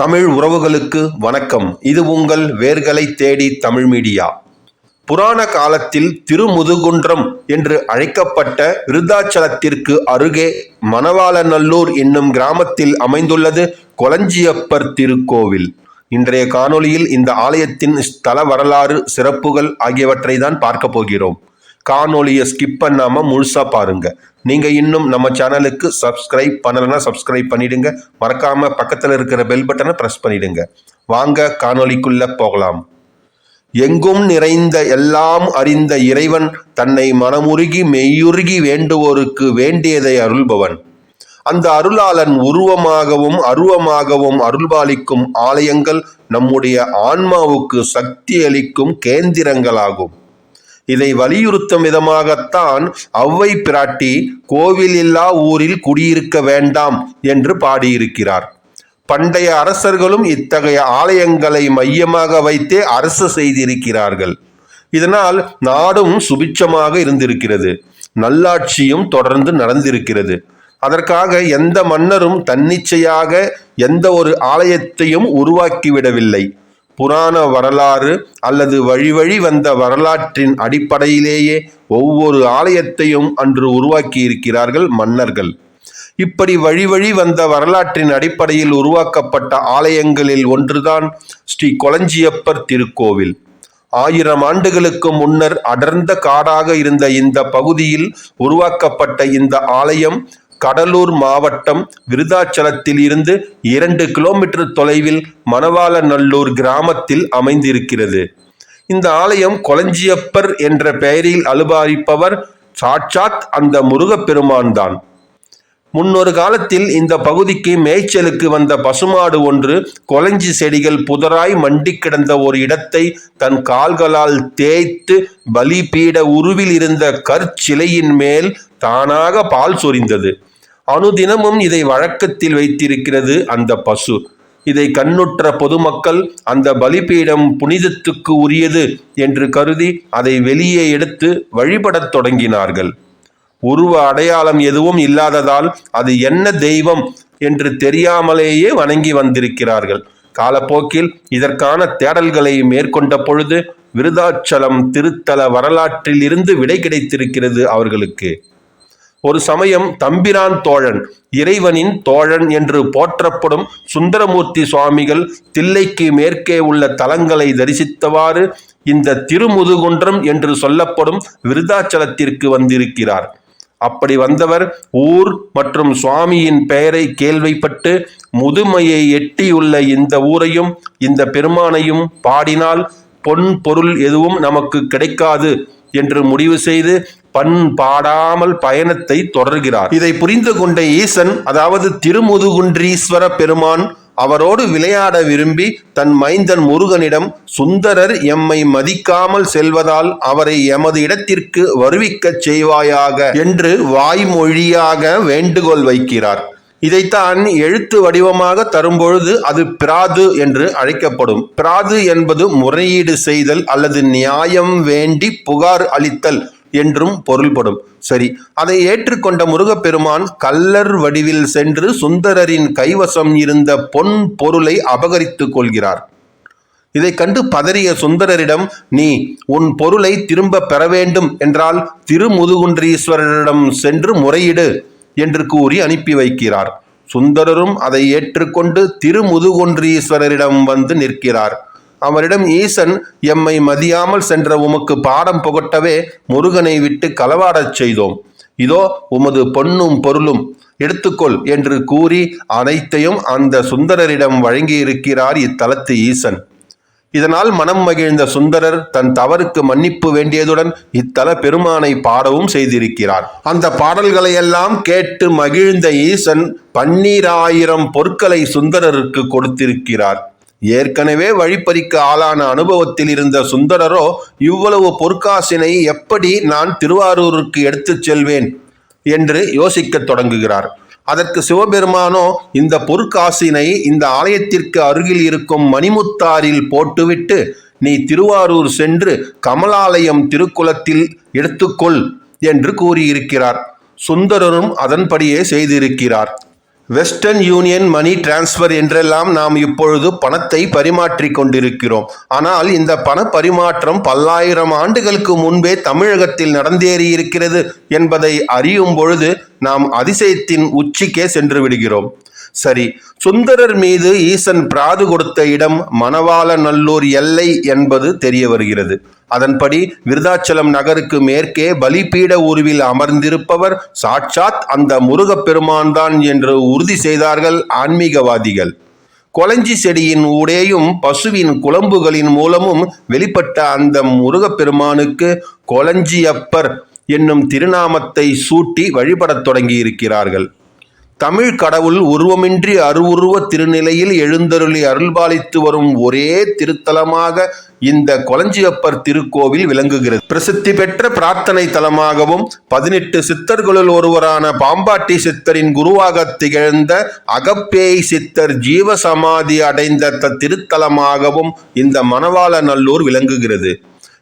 தமிழ் உறவுகளுக்கு வணக்கம். இது உங்கள் வேர்களை தேடி தமிழ் மீடியா. புராண காலத்தில் திருமுதுகுன்றம் என்று அழைக்கப்பட்ட விருத்தாச்சலத்திற்கு அருகே மணவாளநல்லூர் என்னும் கிராமத்தில் அமைந்துள்ளது கொளஞ்சியப்பர் திருக்கோவில். இன்றைய காணொளியில் இந்த ஆலயத்தின் ஸ்தல வரலாறு சிறப்புகள் ஆகியவற்றை தான் பார்க்க போகிறோம். காணொலியை ஸ்கிப் பண்ணாமல் முழுசாக பாருங்கள் நீங்கள் இன்னும் நம்ம சேனலுக்கு சப்ஸ்கிரைப் பண்ணலைன்னா சப்ஸ்கிரைப் பண்ணிவிடுங்க மறக்காமல் பக்கத்தில் இருக்கிற பெல் பட்டனை ப்ரெஸ் பண்ணிடுங்க. வாங்க காணொலிக்குள்ளே போகலாம். எங்கும் நிறைந்த எல்லாம் அறிந்த இறைவன் தன்னை மனமுருகி மெய்யுருகி வேண்டுவோருக்கு வேண்டியதை அருள்பவன். அந்த அருளாளன் உருவமாகவும் அருவமாகவும் அருள்பாலிக்கும் ஆலயங்கள் நம்முடைய ஆன்மாவுக்கு சக்தி அளிக்கும் கேந்திரங்களாகும். இதை வலியுறுத்தும் விதமாகத்தான் அவ்வை பிராட்டி கோவில் இல்லா ஊரில் குடியிருக்க வேண்டாம் என்று பாடியிருக்கிறார். பண்டைய அரசர்களும் இத்தகைய ஆலயங்களை மையமாக வைத்தே அரசு செய்திருக்கிறார்கள். இதனால் நாடும் சுபிட்சமாக இருந்திருக்கிறது. நல்லாட்சியும் தொடர்ந்து நடந்திருக்கிறது. அதற்காக எந்த மன்னரும் தன்னிச்சையாக எந்த ஒரு ஆலயத்தையும் உருவாக்கிவிடவில்லை. புராண வரலாறு அல்லது வழிவழி வந்த வரலாற்றின் அடிப்படையிலேயே ஒவ்வொரு ஆலயத்தையும் அன்று உருவாக்கி இருக்கிறார்கள் மன்னர்கள். இப்படி வழிவழி வந்த வரலாற்றின் அடிப்படையில் உருவாக்கப்பட்ட ஆலயங்களில் ஒன்றுதான் ஸ்ரீ கொளஞ்சியப்பர் திருக்கோவில். ஆயிரம் ஆண்டுகளுக்கு முன்னர் அடர்ந்த காடாக இருந்த இந்த பகுதியில் உருவாக்கப்பட்ட இந்த ஆலயம் கடலூர் மாவட்டம் விருதாச்சலத்தில் இருந்து இரண்டு கிலோமீட்டர் தொலைவில் மணவாளநல்லூர் கிராமத்தில் அமைந்திருக்கிறது. இந்த ஆலயம் கொலஞ்சியப்பர் என்ற பெயரில் அலுபாரிப்பவர் சாட்சாத் அந்த முருகப்பெருமான் தான் முன்னொரு காலத்தில் இந்த பகுதிக்கு மேய்ச்சலுக்கு வந்த பசுமாடு ஒன்று கொளஞ்சி செடிகள் புதராய் மண்டி கிடந்த ஒரு இடத்தை தன் கால்களால் தேய்த்து பலிபீட உருவில் இருந்த கற்சிலையின் மேல் தானாக பால் சொரிந்தது. அனுதினமும் இதை வழக்கத்தில் வைத்திருக்கிறது அந்த பசு. இதை கண்ணுற்ற பொதுமக்கள் அந்த பலிபீடம் புனிதத்துக்கு உரியது என்று கருதி அதை வெளியே எடுத்து வழிபடத் தொடங்கினார்கள். உருவ அடையாளம் எதுவும் இல்லாததால் அது என்ன தெய்வம் என்று தெரியாமலேயே வணங்கி வந்திருக்கிறார்கள். காலப்போக்கில் இதற்கான தேடல்களை மேற்கொண்ட பொழுது விருதாச்சலம் திருத்தல வரலாற்றில் இருந்து விடை கிடைத்திருக்கிறது அவர்களுக்கு. ஒரு சமயம் தம்பிரான் தோழன் இறைவனின் தோழன் என்று போற்றப்படும் சுந்தரமூர்த்தி சுவாமிகள் தில்லைக்கு மேற்கே உள்ள தலங்களை தரிசித்தவாறு இந்த திருமுதுகுன்றம் என்று சொல்லப்படும் விருதாச்சலத்திற்கு வந்திருக்கிறார். அப்படி வந்தவர் ஊர் மற்றும் சுவாமியின் பெயரை கேள்விப்பட்டு முதுமையை எட்டியுள்ள இந்த ஊரையும் இந்த பெருமானையும் பாடினால் பொன் பொருள் எதுவும் நமக்கு கிடைக்காது என்று முடிவு செய்து பண் பாடாமல் பயணத்தை தொடர்கிறார். இதை புரிந்து கொண்ட ஈசன் அதாவது திருமுதுகுன்றீஸ்வர பெருமான் அவரோடு விளையாட விரும்பி தன் மைந்தன் முருகனிடம் சுந்தரர் எம்மை மதிக்காமல் செல்வதால் அவரை எமது இடத்திற்கு வருவிக்கச் செய்வாயாக என்று வாய்மொழியாக வேண்டுகோள் வைக்கிறார். இதைத்தான் எழுத்து வடிவமாக தரும்பொழுது அது பிராது என்று அழைக்கப்படும். பிராது என்பது முறையீடு செய்தல் அல்லது நியாயம் வேண்டி புகார் அளித்தல் என்றும் பொருள்படும். சரி அதை ஏற்றுக்கொண்ட முருகப்பெருமான் கல்லர் வடிவில் சென்று சுந்தரரின் கைவசம் இருந்த பொன் பொருளை அபகரித்துக் கொள்கிறார். இதை கண்டு பதறிய சுந்தரரிடம் நீ உன் பொருளை திரும்ப பெற வேண்டும் என்றால் திருமுதுகுன்றீஸ்வரரிடம் சென்று முறையிடு என்று கூறி அனுப்பி வைக்கிறார். சுந்தரரும் அதை ஏற்றுக்கொண்டு திருமுதுகுன்றீஸ்வரரிடம் வந்து நிற்கிறார். அவரிடம் ஈசன் எம்மை மதியாமல் சென்ற உமக்கு பாடம் புகட்டவே முருகனை விட்டு களவாடச் செய்தோம். இதோ உமது பொன்னும் பொருளும். எடுத்துக்கொள் என்று கூறி அனைத்தையும் அந்த சுந்தரரிடம் வழங்கியிருக்கிறார் இத்தலத்து ஈசன். இதனால் மனம் மகிழ்ந்த சுந்தரர் தன் தவறுக்கு மன்னிப்பு வேண்டியதுடன் இத்தல பெருமானை பாடவும் செய்திருக்கிறார். அந்த பாடல்களையெல்லாம் கேட்டு மகிழ்ந்த ஈசன் பன்னீராயிரம் பொற்களை சுந்தரருக்கு கொடுத்திருக்கிறார். ஏற்கனவே வழிப்பறிக்கு ஆளான அனுபவத்தில் இருந்த சுந்தரரோ இவ்வளவு பொற்காசினை எப்படி நான் திருவாரூருக்கு எடுத்துச் செல்வேன் என்று யோசிக்கத் தொடங்குகிறார். அதற்கு சிவபெருமானோ இந்த பொற்காசினை இந்த ஆலயத்திற்கு அருகில் இருக்கும் மணிமுத்தாரில் போட்டுவிட்டு நீ திருவாரூர் சென்று கமலாலயம் திருக்குளத்தில் எடுத்துக்கொள் என்று கூறியிருக்கிறார். சுந்தரரும் அதன்படியே செய்திருக்கிறார். வெஸ்டர்ன் யூனியன் மணி டிரான்ஸ்ஃபர் என்றெல்லாம் நாம் இப்பொழுது பணத்தை பரிமாற்றிக் கொண்டிருக்கிறோம். ஆனால் இந்த பண பரிமாற்றம் பல்லாயிரம் ஆண்டுகளுக்கு முன்பே தமிழகத்தில் நடந்தேறியிருக்கிறது என்பதை அறியும் பொழுது நாம் அதிசயத்தின் உச்சிக்கே சென்று விடுகிறோம். சரி. சுந்தரர் மீது ஈசன் பிராது கொடுத்த இடம் மணவாள நல்லூர் எல்லை என்பது தெரிய வருகிறது. அதன்படி விருதாச்சலம் நகருக்கு மேற்கே பலிபீட உருவில் அமர்ந்திருப்பவர் சாட்சாத் அந்த முருகப்பெருமான் தான் என்று உறுதி செய்தார்கள் ஆன்மீகவாதிகள். கொலஞ்சி செடியின் ஊடேயும் பசுவின் குழம்புகளின் மூலமும் வெளிப்பட்ட அந்த முருகப்பெருமானுக்கு கொலஞ்சியப்பர் என்னும் திருநாமத்தை சூட்டி வழிபடத் தொடங்கியிருக்கிறார்கள். தமிழ் கடவுள் உருவமின்றி அருவுருவ திருநிலையில் எழுந்தருளி அருள்பாலித்து வரும் ஒரே திருத்தலமாக இந்த கொலஞ்சியப்பர் திருக்கோவில் விளங்குகிறது. பிரசித்தி பெற்ற பிரார்த்தனை தலமாகவும் பதினெட்டு சித்தர்களுள் ஒருவரான பாம்பாட்டி சித்தரின் குருவாக திகழ்ந்த அகப்பேய் சித்தர் ஜீவசமாதி அடைந்த திருத்தலமாகவும் இந்த மணவாள நல்லூர் விளங்குகிறது.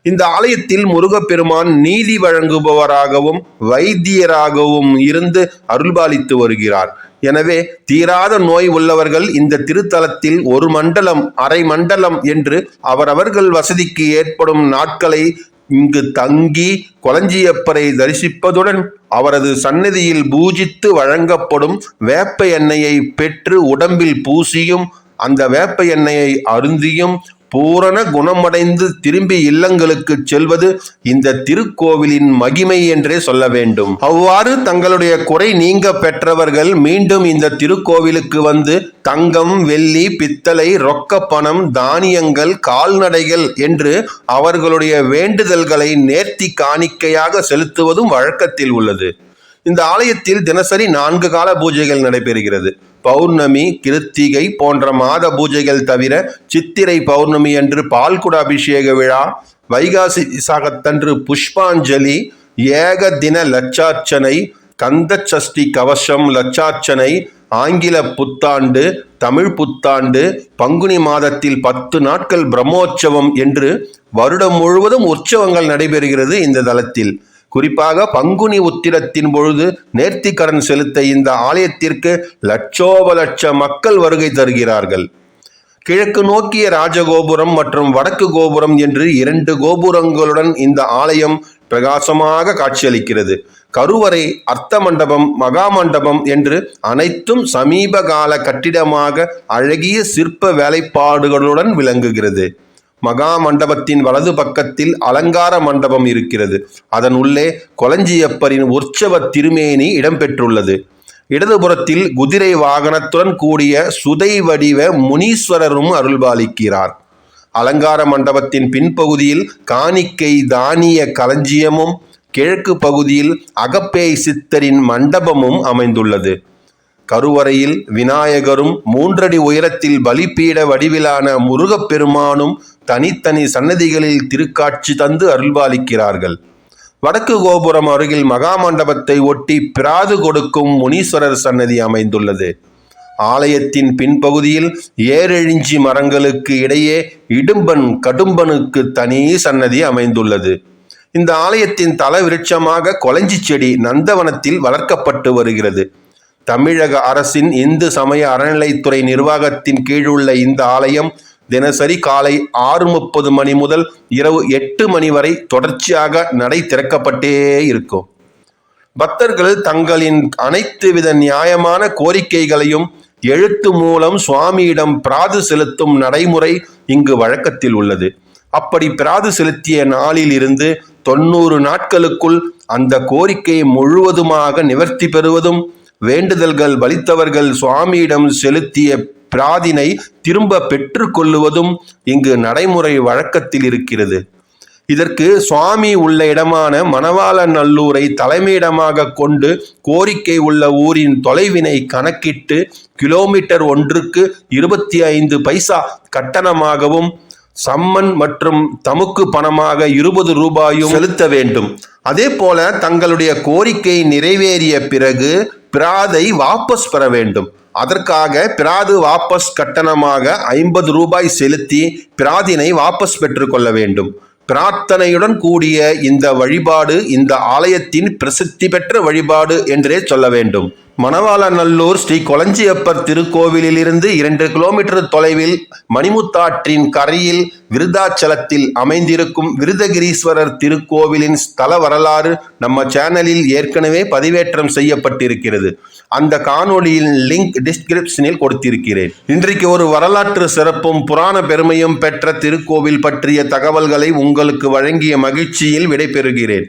இந்த ஆலயத்தில் முருகப்பெருமான் நீதி வழங்குபவராகவும் வைத்தியராகவும் இருந்து அருள்பாலித்து வருகிறார். எனவே தீராத நோய் உள்ளவர்கள் இந்த திருத்தலத்தில் ஒரு மண்டலம் அரை மண்டலம் என்று அவரவர்கள் வசதிக்கு ஏற்படும் நாட்களை இங்கு தங்கி கொளஞ்சியப்பரை தரிசிப்பதுடன் அவரது சந்நிதியில் பூஜித்து வழங்கப்படும் வேப்ப எண்ணெயை பெற்று உடம்பில் பூசியும் அந்த வேப்ப எண்ணெயை அருந்தியும் பூரண குணமடைந்து திரும்பி இல்லங்களுக்கு செல்வது இந்த திருக்கோவிலின் மகிமை என்றே சொல்ல வேண்டும். அவ்வாறு தங்களுடைய குறை நீங்க பெற்றவர்கள் மீண்டும் இந்த திருக்கோவிலுக்கு வந்து தங்கம் வெள்ளி பித்தளை ரொக்க பணம் தானியங்கள் கால்நடைகள் என்று அவர்களுடைய வேண்டுதல்களை நேர்த்தி காணிக்கையாக செலுத்துவதும் வழக்கத்தில் உள்ளது. இந்த ஆலயத்தில் தினசரி நான்கு கால பூஜைகள் நடைபெறுகிறது. பௌர்ணமி கிருத்திகை போன்ற மாத பூஜைகள் தவிர சித்திரை பௌர்ணமி அன்று பால்குட அபிஷேக விழா வைகாசி விசாகத்தன்று புஷ்பாஞ்சலி ஏக தின லட்சார்ச்சனை கந்த சஷ்டி கவசம் லட்சார்ச்சனை ஆங்கில புத்தாண்டு தமிழ் புத்தாண்டு பங்குனி மாதத்தில் பத்து நாட்கள் பிரம்மோற்சவம் என்று வருடம் முழுவதும் உற்சவங்கள் நடைபெறுகிறது இந்த தளத்தில் குறிப்பாக பங்குனி உத்திரத்தின் பொழுது நேர்த்திக்கடன் செலுத்த இந்த ஆலயத்திற்கு லட்சோப லட்ச மக்கள் வருகை தருகிறார்கள். கிழக்கு நோக்கிய ராஜகோபுரம் மற்றும் வடக்கு கோபுரம் என்று இரண்டு கோபுரங்களுடன் இந்த ஆலயம் பிரகாசமாக காட்சியளிக்கிறது. கருவறை அர்த்த மண்டபம் மகா மண்டபம் என்று அனைத்தும் சமீபகால கட்டிடமாக அழகிய சிற்ப வேலைப்பாடுகளுடன் விளங்குகிறது. மகா மண்டபத்தின் வலது பக்கத்தில் அலங்கார மண்டபம் இருக்கிறது. அதன் உள்ளே கொலஞ்சியப்பரின் உற்சவ திருமேனி இடம்பெற்றுள்ளது. இடதுபுறத்தில் குதிரை வாகனத்துடன் கூடிய சுதை வடிவ முனீஸ்வரரும் அருள்பாலிக்கிறார். அலங்கார மண்டபத்தின் பின்பகுதியில் காணிக்கை தானிய களஞ்சியமும் கிழக்கு பகுதியில் அகப்பேய் சித்தரின் மண்டபமும் அமைந்துள்ளது. கருவறையில் விநாயகரும் மூன்றடி உயரத்தில் பலிப்பீட வடிவிலான முருகப்பெருமானும் தனித்தனி சன்னதிகளில் திருக்காட்சி தந்து அருள்பாலிக்கிறார்கள். வடக்கு கோபுரம் அருகில் மகா மண்டபத்தை ஒட்டி பிராது கொடுக்கும் முனீஸ்வரர் சன்னதி அமைந்துள்ளது. ஆலயத்தின் பின்பகுதியில் ஏரெழிஞ்சி மரங்களுக்கு இடையே இடும்பன் கடும்பனுக்கு தனி சன்னதி அமைந்துள்ளது. இந்த ஆலயத்தின் தல விருட்சமாக செடி நந்தவனத்தில் வளர்க்கப்பட்டு வருகிறது. தமிழக அரசின் இந்து சமய அறநிலைத்துறை நிர்வாகத்தின் கீழுள்ள இந்த ஆலயம் தினசரி காலை ஆறு முப்பது மணி முதல் இரவு எட்டு மணி வரை தொடர்ச்சியாக நடை திறக்கப்பட்டே இருக்கும். பக்தர்கள் தங்களின் அனைத்து வித நியாயமான கோரிக்கைகளையும் எழுத்து மூலம் சுவாமியிடம் பிராது செலுத்தும் நடைமுறை இங்கு வழக்கத்தில் உள்ளது. அப்படி பிராது செலுத்திய நாளில் இருந்து தொண்ணூறு நாட்களுக்குள் அந்த கோரிக்கை முழுவதுமாக நிவர்த்தி பெறுவதும் வேண்டுதல்கள் வலித்தவர்கள் சுவாமியிடம் செலுத்திய பிராதினை திரும்ப பெற்று கொள்ளுவதும் இங்கு நடைமுறை வழக்கத்தில் இருக்கிறது. இதற்கு சுவாமி உள்ள இடமான மணவாள நல்லூரை தலைமையிடமாக கொண்டு கோரிக்கை உள்ள ஊரின் தொலைவினை கணக்கிட்டு கிலோமீட்டர் ஒன்றுக்கு இருபத்தி ஐந்து பைசா கட்டணமாகவும் சம்மன் மற்றும் தமுக்கு பணமாக இருபது ரூபாயும் செலுத்த வேண்டும். அதே போல தங்களுடைய கோரிக்கை நிறைவேறிய பிறகு பிராதை வாபஸ் பெற வேண்டும். அதற்காக பிராது வாபஸ் கட்டணமாக ஐம்பது ரூபாய் செலுத்தி பிராதினை வாபஸ் பெற்றுக்கொள்ள வேண்டும். பிரார்த்தனையுடன் கூடிய இந்த வழிபாடு இந்த ஆலயத்தின் பிரசித்தி பெற்ற வழிபாடு என்றே சொல்ல வேண்டும். மணவாளநல்லூர் ஸ்ரீ கொளஞ்சியப்பர் திருக்கோவிலிலிருந்து இரண்டு கிலோமீட்டர் தொலைவில் மணிமுத்தாற்றின் கரையில் விருதாச்சலத்தில் அமைந்திருக்கும் விருதகிரீஸ்வரர் திருக்கோவிலின் ஸ்தல வரலாறு நம்ம சேனலில் ஏற்கனவே பதிவேற்றம் செய்யப்பட்டிருக்கிறது. அந்த காணொளியின் லிங்க் டிஸ்கிரிப்ஷனில் கொடுத்திருக்கிறேன். இன்றைக்கு ஒரு வரலாற்று சிறப்பும் புராண பெருமையும் பெற்ற திருக்கோவில் பற்றிய தகவல்களை உங்களுக்கு வழங்கிய மகிழ்ச்சியில் விடைபெறுகிறேன்.